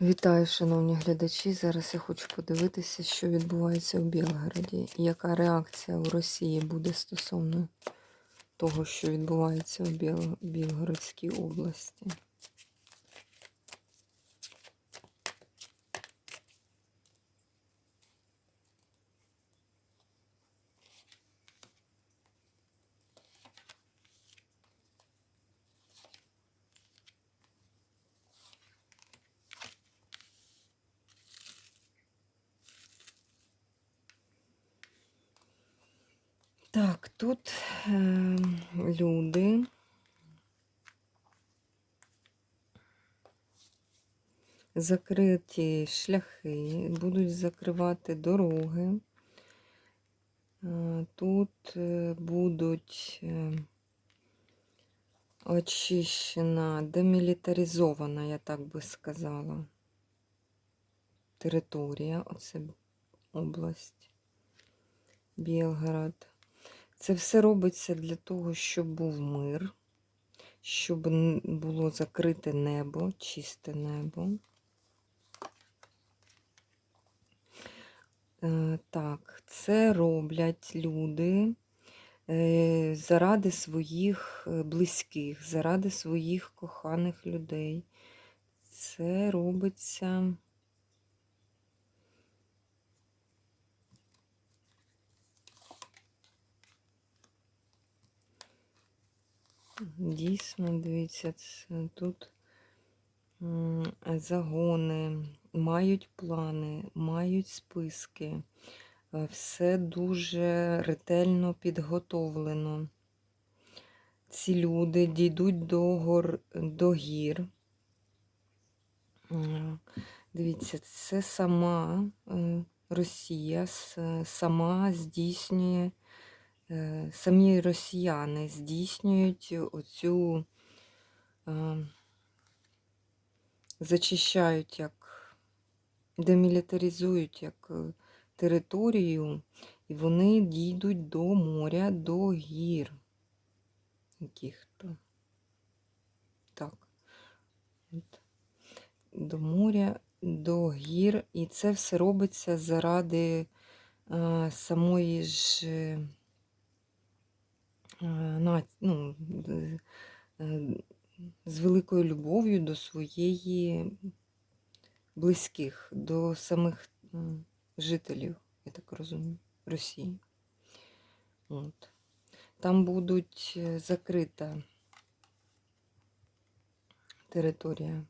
Вітаю, шановні глядачі. Зараз я хочу подивитися, що відбувається у Білгороді. І яка реакція у Росії буде стосовно того, що відбувається у Білгородській області. Так, тут е, люди. Закриті шляхи, будуть закривати дороги. Е, Тут е, будуть е, очищена, демілітаризована, я так би сказала, територія, оце область, Білгород. Це все робиться для того, щоб був мир, щоб було закрите небо, чисте небо. Е, Так, це роблять люди е, заради своїх е, близьких, заради своїх коханих людей. Це робиться. Дійсно, дивіться, тут загони, мають плани, мають списки. Е, Все дуже ретельно підготовлено. Ці люди дійдуть до, гор, до гір. Дивіться, це сама е, Росія сама здійснює, самі росіяни здійснюють оцю, е, зачищають як, демілітаризують як е, територію, і вони дійдуть до моря, до гір. Яких-то. Так. До моря, до гір. І це все робиться заради е, самої ж е, ну, е, з великою любов'ю до своєї близьких, до самих жителів, я так розумію, Росії. От. Там будуть е, закрита територія.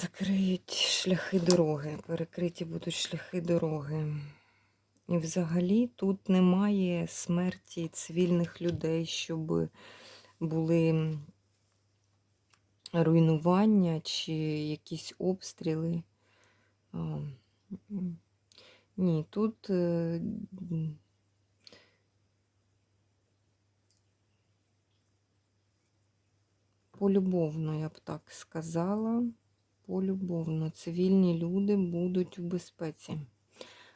Закриють шляхи дороги, перекриті будуть шляхи дороги. І взагалі тут немає смерті цивільних людей, щоб були руйнування чи якісь обстріли. Ні, тут е, полюбовно, я б так сказала. Полюбовно. Цивільні люди будуть у безпеці.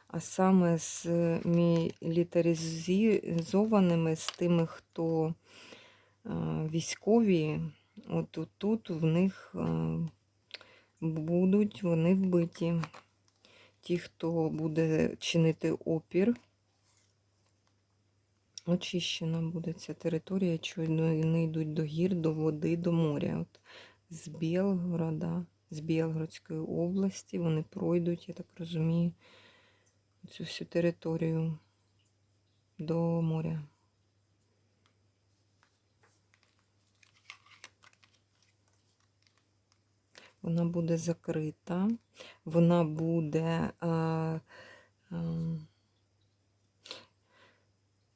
А саме з мілітаризованими, з тими, хто е, військові, от тут в них е, будуть вони вбиті. Ті, хто буде чинити опір, очищена буде ця територія, якщо вони йдуть до гір, до води, до моря. От з Білгорода, з Білгородської області вони пройдуть, я так розумію, цю всю територію до моря. Вона буде закрита, вона буде а, а,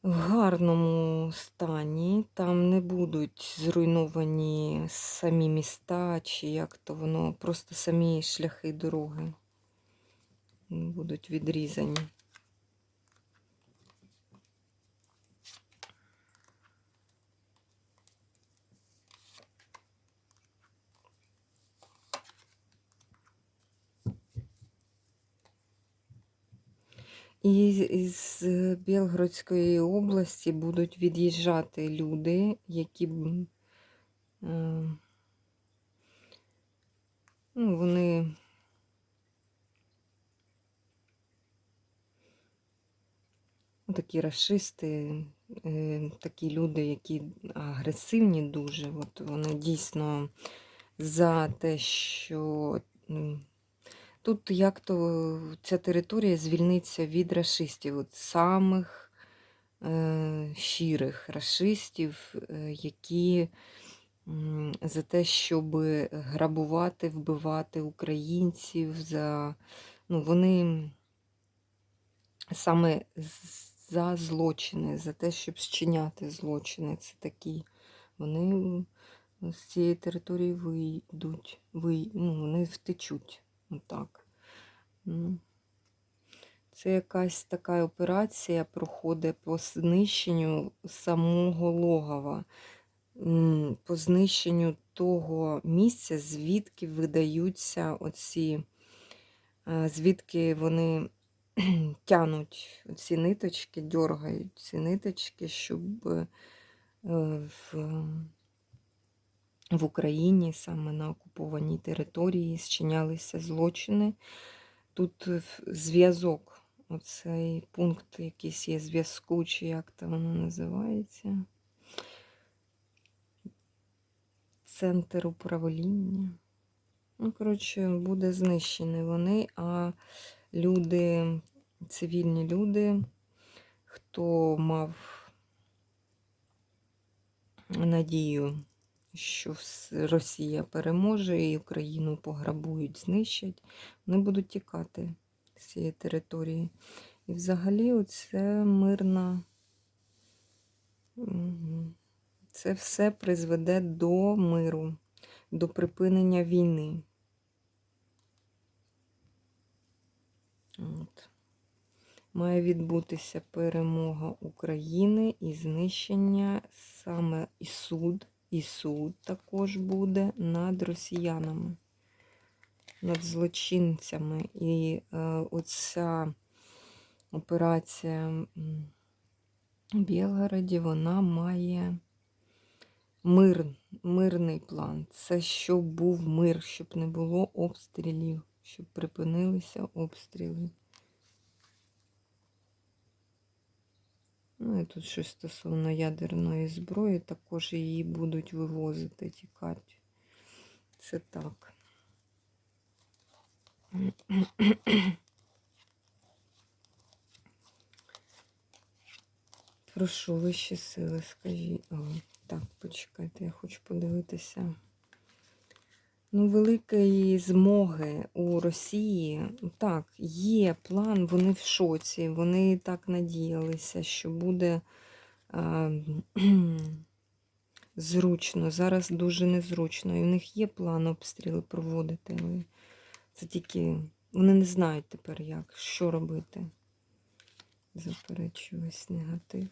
в гарному стані, там не будуть зруйновані самі міста, чи як то воно, просто самі шляхи дороги будуть відрізані. І з Білгородської області будуть від'їжджати люди, які е, ну, вони ну, такі расисти, е, такі люди, які агресивні дуже. От вони дійсно за те, що тут як то ця територія звільниться від расистів, от самих е, щирих расистів, е, які за те, щоб грабувати, вбивати українців, за, ну, вони саме за злочини, за те, щоб зчиняти злочини. Це такі. Вони з цієї території вийдуть, ви, ну, вони втечуть. Отак. Ну. Це якась така операція проходить по знищенню самого логова, по знищенню того місця, звідки видаються оці, е, звідки вони тянуть ці ниточки, дергають ці ниточки, щоб е, в, в Україні, саме на окупованій території, зчинялися злочини. Тут зв'язок, оцей пункт якийсь є зв'язку, чи як там воно називається. Центр управління. Ну, коротше, буде знищені вони, а люди, цивільні люди, хто мав надію, що Росія переможе і Україну пограбують, знищать, вони будуть тікати з цієї території. І взагалі оце мирна. Це все призведе до миру, до припинення війни. От. Має відбутися перемога України і знищення саме і суд, і суд також буде над росіянами, над злочинцями. І е, оця операція в Білгороді, вона має мир, мирний план. Це щоб був мир, щоб не було обстрілів, щоб припинилися обстріли. Ну і тут щось стосовно ядерної зброї, також її будуть вивозити, тікати. Це так. Прошу вищі сили, скажіть. О, так, почекайте, я хочу подивитися. Ну, великої змоги у Росії, так, є план, вони в шоці, вони так надіялися, що буде а, зручно. Зараз дуже незручно. І в них є план обстріли проводити, але це тільки вони не знають тепер, як, що робити. Заперечую весь негатив.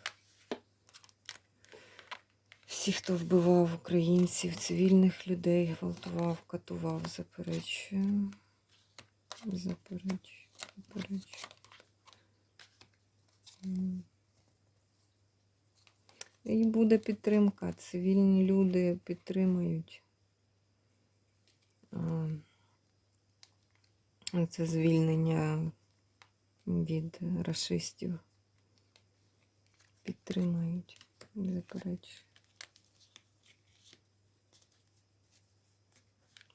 Всі, хто вбивав українців, цивільних людей, гвалтував, катував, заперечую. Заперечую, заперечую. І буде підтримка. Цивільні люди підтримають. А, Це звільнення від расистів. Підтримають. Заперечую.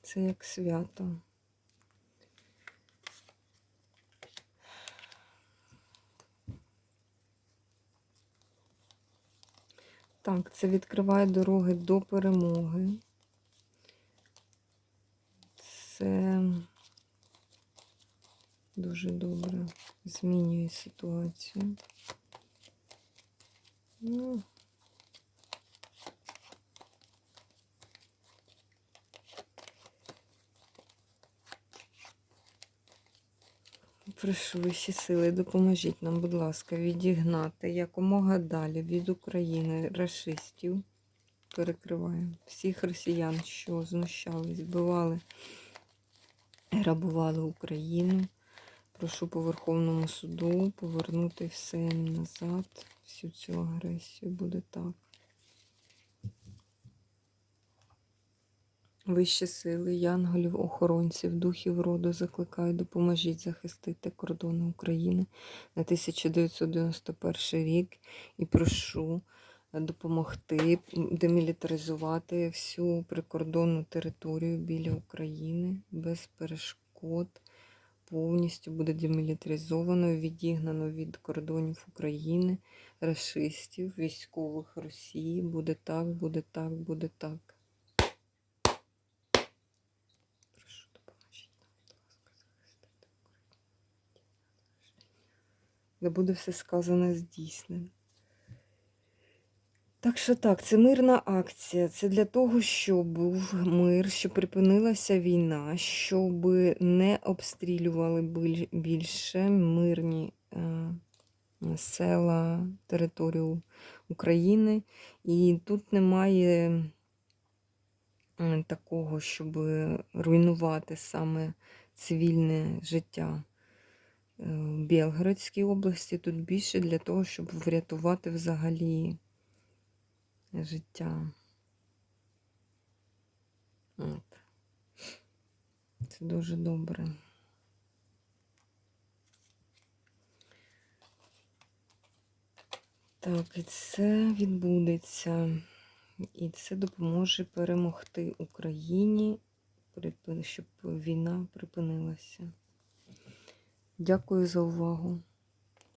Це як свято. Так, це відкриває дороги до перемоги. Це дуже добре змінює ситуацію. Ну, Прошу вищі сили, допоможіть нам, будь ласка, відігнати якомога далі від України рашистів. Перекриваємо всіх росіян, що знущались, вбивали, грабували Україну. Прошу по Верховному суду повернути все назад, всю цю агресію буде так. Вищі сили, янголів, охоронців, духів роду закликаю, допоможіть захистити кордони України на 1991 рік і прошу е, допомогти демілітаризувати всю прикордонну територію біля України без перешкод. Повністю буде демілітаризовано, відігнано від кордонів України, расистів, військових Росії. Буде так, буде так, буде так. Прошу допоможіть нам, будь ласка, захистити Україну. Де буде все сказане здійснено. Так що так, це мирна акція. Це для того, щоб був мир, щоб припинилася війна, щоб не обстрілювали більше мирні е, села, територію України. І тут немає такого, щоб руйнувати саме цивільне життя в Білгородській області. Тут більше для того, щоб врятувати взагалі життя. От. Це дуже добре. Так, і це відбудеться. І це допоможе перемогти Україні, щоб війна припинилася. Дякую за увагу.